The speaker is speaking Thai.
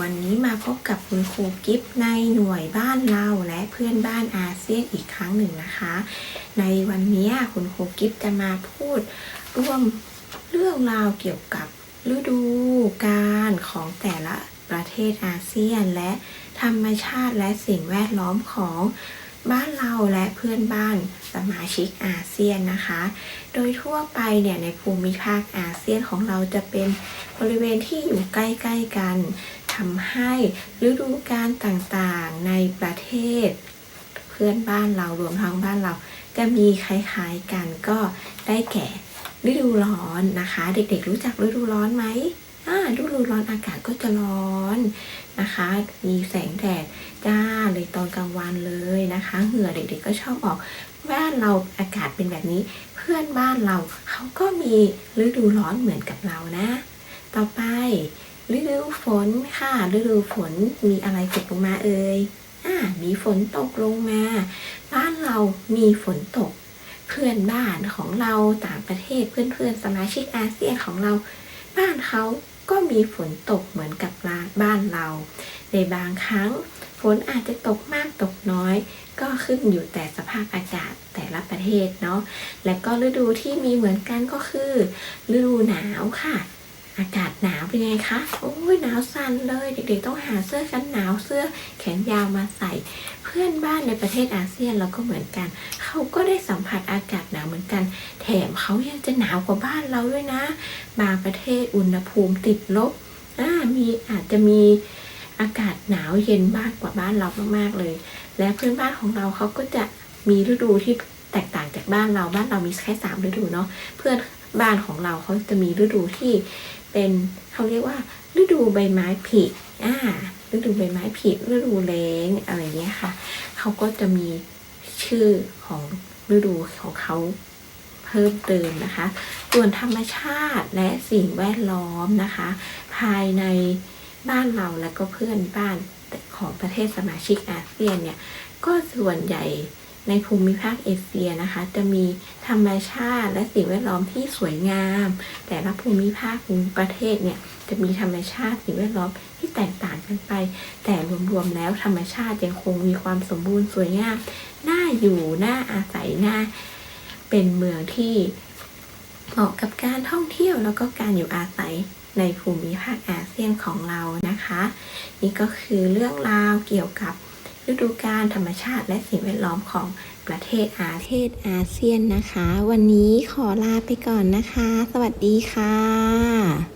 วันนี้มาพบกับคุณครูกิฟต์ในหน่วยบ้านเราและเพื่อนบ้านอาเซียนอีกครั้งหนึ่งนะคะ ในวันนี้คุณครูกิฟต์จะมาพูดร่วมเรื่องราวเกี่ยวกับฤดูกาลของแต่ละประเทศอาเซียน และธรรมชาติและสิ่งแวดล้อมของบ้านเราและเพื่อนบ้านสมาชิกอาเซียนนะคะ โดยทั่วไปเนี่ยในภูมิภาคอาเซียนของเราจะเป็นบริเวณที่อยู่ใกล้ๆกัน ทำให้ฤดูกาลต่างๆในประเทศ เพื่อนบ้านเรารวมทั้งบ้านเราจะมีคล้ายๆกันก็ได้แก่ฤดูร้อนนะคะ เด็กๆรู้จักฤดูร้อนไหมอ่าฤดูร้อนอากาศก็จะร้อนนะคะ มีแสงแดดจ้าเลยตอนกลางวันเลยนะคะ เหงื่อเด็กๆก็ชอบออกบ้านเราอากาศเป็นแบบนี้ เพื่อนบ้านเราเขาก็มีฤดูร้อนเหมือนกับเรานะ ต่อไป ฤดูฝนค่ะ ฤดูฝนมีอะไรตกลงมาเอ่ยอ่ามีฝนตกลงมา บ้านเรามีฝนตก เพื่อนบ้านของเราต่างประเทศเพื่อนๆสมาชิกอาเซียนของเรา บ้านเขาก็มีฝนตกเหมือนกับบ้านเรา ในบางครั้งฝนอาจจะตกมากตกน้อย ก็ขึ้นอยู่แต่สภาพอากาศแต่ละประเทศเนาะและก็ฤดูที่มีเหมือนกันก็คือ ฤดูหนาวค่ะ อากาศหนาวเป็นไงคะ โอ้ยหนาวสั่นเลย เด็กๆต้องหาเสื้อกันหนาวเสื้อแขนยาวมาใส่ เพื่อนบ้านในประเทศอาเซียนเราก็เหมือนกัน เขาก็ได้สัมผัสอากาศหนาวเหมือนกัน แถมเขายังจะหนาวกว่าบ้านเราด้วยนะ บางประเทศอุณหภูมิติดลบอ่ามีอาจจะมีอากาศหนาวเย็นมากกว่าบ้านเรามากๆเลย และเพื่อนบ้านของเราเขาก็จะมีฤดูที่แตกต่างจากบ้านเราบ้านเรามีแค่สามฤดูเนาะเพื่อนบ้านของเราเขาจะมีฤดูที่ เป็นเขาเรียกว่า ฤดูใบไม้ผลิอ่าฤดูใบไม้ผลิฤดูแล้งอะไรเงี้ยค่ะ เขาก็จะมีชื่อของฤดูของเขาเพิ่มเติมนะคะ ส่วนธรรมชาติและสิ่งแวดล้อมนะคะ ภายในบ้านเราและก็เพื่อนบ้านของประเทศสมาชิกอาเซียนเนี่ย ก็ส่วนใหญ่ ในภูมิภาคเอเชียนะคะ จะมีธรรมชาติและสิ่งแวดล้อมที่สวยงาม แต่ละภูมิภาคภูมิประเทศเนี่ยจะมีธรรมชาติสิ่งแวดล้อมที่แตกต่างกันไป แต่รวมๆแล้วธรรมชาติยังคงมีความสมบูรณ์สวยงามน่าอยู่น่าอาศัยน่าเป็นเมืองที่เหมาะกับการท่องเที่ยวแล้วก็การอยู่อาศัยในภูมิภาคอาเซียนของเรานะคะ นี่ก็คือเรื่องราวเกี่ยวกับ ฤดูกาลธรรมชาติและสิ่งแวดล้อมของประเทศอาเทศอาเซียนนะคะ วันนี้ขอลาไปก่อนนะคะ สวัสดีค่ะ